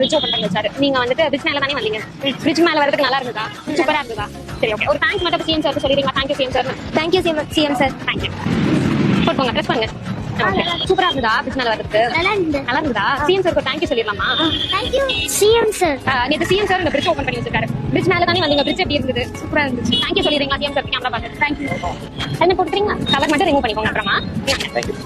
Bridge open பண்ணி வச்சாரு. நீங்க வந்துட்டு பிரிட்ஜ் மேல தானே வந்தீங்க. பிரிட்ஜ் மேல வரதுக்கு நல்லா இருந்ததா? சூப்பரா இருந்ததா? சரி ஓகே ஒரு தேங்க்ஸ் மட்டும் CM sir சொல்லிடுறீங்களா? Thank you CM sir thank you CM CM sir thank you போட்டுக்கோங்க ப்ரெஸ் பண்ணுங்க சூப்பரா இருந்ததா. பிரிட்ஜ் மேல வரதுக்கு நல்லா இருந்தது. நல்லா இருந்ததா? சிஎம் சார் தேங்க்யூ சொல்லிடலாமா? தேங்க்யூ சிஎம் சார் ஆஹ் நேத்து சிஎம் சார் இந்த பிரிட்ஜ் ஓபன் பண்ணி வச்சிருக்காரு. பிரிட்ஜ் மேல தானே வந்தீங்க? பிரிட்ஜ் எப்படி இருந்தது? சூப்பரா இருந்துச்சு. தேங்க்யூ சொல்லிடுறீங்களா சிஎம் சார் கேமரா பார்த்து தேங்க்யூ என்ன போட்டுறீங்களா கவர் மட்டும் ரிமூவ் பண்ணிக்கோங்க அப்புறமா.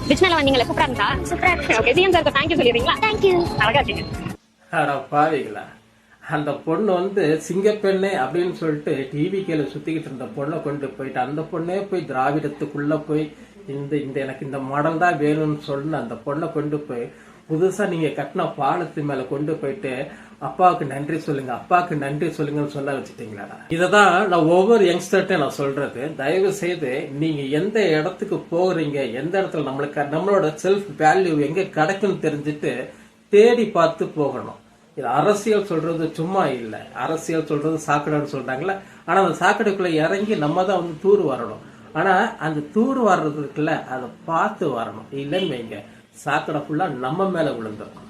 பிரிட்ஜ் மேல வந்தீங்களா சூப்பரா இருந்தா சூப்பரா okay CM sir thank you சொல்லிடுறீங்களா? Thank you அழகா இருக்கீங்க அட பாவிகளா? அந்த பொண்ணு வந்து சிங்கப்பெண்ணே அப்படின்னு சொல்லிட்டு டிவி கீழே சுத்திக்கிட்டு இருந்த பொண்ணை கொண்டு போயிட்டு அந்த பொண்ணே போய் திராவிடத்துக்குள்ள போய் இந்த இந்த எனக்கு இந்த மாடல் தான் வேணும்னு சொன்ன அந்த பொண்ணை கொண்டு போய் புதுசா நீங்க கட்டின பாலத்து மேல கொண்டு போயிட்டு அப்பாவுக்கு நன்றி சொல்லுங்க அப்பாவுக்கு நன்றி சொல்லுங்கன்னு சொல்ல வச்சுட்டீங்களா இததான் நான் ஒவ்வொரு யங்ஸ்டர்ட்டையும் நான் சொல்றது. தயவு செய்து நீங்க எந்த இடத்துக்கு போகிறீங்க எந்த இடத்துல நம்மளுக்கு நம்மளோட செல்ஃப் வேல்யூ எங்க கிடைக்கும்னு தெரிஞ்சுட்டு தேடி பார்த்து போகணும். இது அரசியல் சொல்றது சும்மா இல்லை. அரசியல் சொல்றது சாக்கடைன்னு சொல்றாங்கல்ல. ஆனா அந்த சாக்கடைக்குள்ள இறங்கி நம்ம தான் வந்து தூர் வரணும். ஆனா அந்த தூர் வர்றதுக்குள்ள அதை பார்த்து வரணும். இல்லைன்னு வைங்க. சாக்கடை ஃபுல்லா நம்ம மேல விழுந்துடும்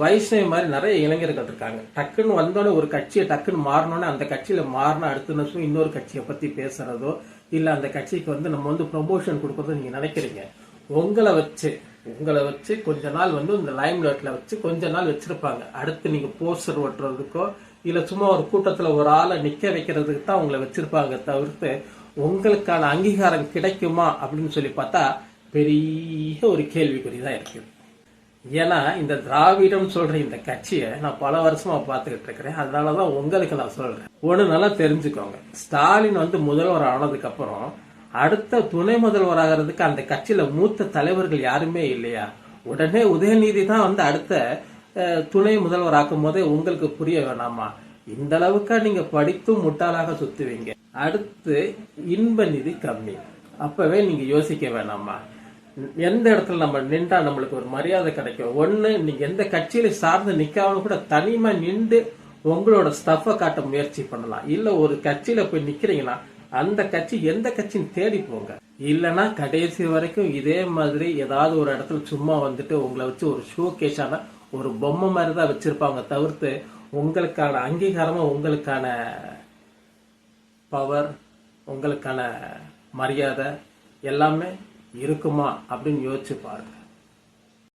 வைஷ்ணவி மாதிரி நிறைய இளைஞர்கள் இருக்காங்க. டக்குன்னு வந்தோடனே ஒரு கட்சியை டக்குன்னு மாறினோன்னே அந்த கட்சியில மாறின அடுத்த நிமிஷம் இன்னொரு கட்சியை பத்தி பேசுறதோ இல்ல அந்த கட்சிக்கு வந்து நம்ம வந்து ப்ரொமோஷன் கொடுக்கறதோ நீங்க நினைக்கிறீங்க. உங்களை வச்சு உங்களை வச்சு கொஞ்ச நாள் வந்து இந்த லைம் லைட்ல வச்சு கொஞ்ச நாள் வச்சிருப்பாங்க. அடுத்து நீங்க போஸ்டர் ஒட்டுறதுக்கோ இல்ல சும்மா ஒரு கூட்டத்துல ஒரு ஆளை நிக்க வைக்கிறதுக்கு தான் உங்களை வச்சிருப்பாங்க தவிர்த்து உங்களுக்கான அங்கீகாரம் கிடைக்குமா அப்படின்னு சொல்லி பார்த்தா பெரிய ஒரு கேள்விக்குறி தான் இருக்குது ஏன்னா இந்த திராவிடம் சொல்ற இந்த கட்சியை நான் பல வருஷமா பார்த்துக்கிட்டு இருக்கிறேன். அதனாலதான் உங்களுக்கு நான் சொல்றேன். ஒண்ணு நல்லா தெரிஞ்சுக்கோங்க. ஸ்டாலின் வந்து முதல்வர் ஆனதுக்கு அப்புறம் அடுத்த துணை முதல்வராகிறதுக்கு அந்த கட்சியில மூத்த தலைவர்கள் யாருமே இல்லையா? உடனே உதயநிதி தான் வந்து அடுத்த துணை முதல்வராக்கும் போதே உங்களுக்கு புரிய வேணாமா? இந்த அளவுக்கா நீங்க படித்தும் முட்டாளாக சுத்துவீங்க. அடுத்து இன்ப நிதி கம்மி. அப்பவே நீங்க யோசிக்க வேணாமா? எந்த இடத்துல நம்ம நின்றா நம்மளுக்கு ஒரு மரியாதை கிடைக்கும்? ஒண்ணு நீங்க எந்த கட்சியில சார்ந்து நிக்காம கூட தனிமா நின்று உங்களோட ஸ்டஃப காட்ட முயற்சி பண்ணலாம். இல்ல ஒரு கட்சியில போய் நிக்கிறீங்கன்னா அந்த கட்சி எந்த கட்சின்னு தேடி போங்க. இல்லனா கடைசி வரைக்கும் இதே மாதிரி ஏதாவது ஒரு இடத்துல சும்மா வந்துட்டு உங்களை வச்சு ஒரு ஷோ கேஷான ஒரு பொம்மை மாதிரி தான் வச்சிருப்பாங்க தவிர்த்து உங்களுக்கான அங்கீகாரமும் உங்களுக்கான பவர் உங்களுக்கான மரியாதை எல்லாமே இருக்குமா அப்படின்னு யோசிச்சு பாருங்க.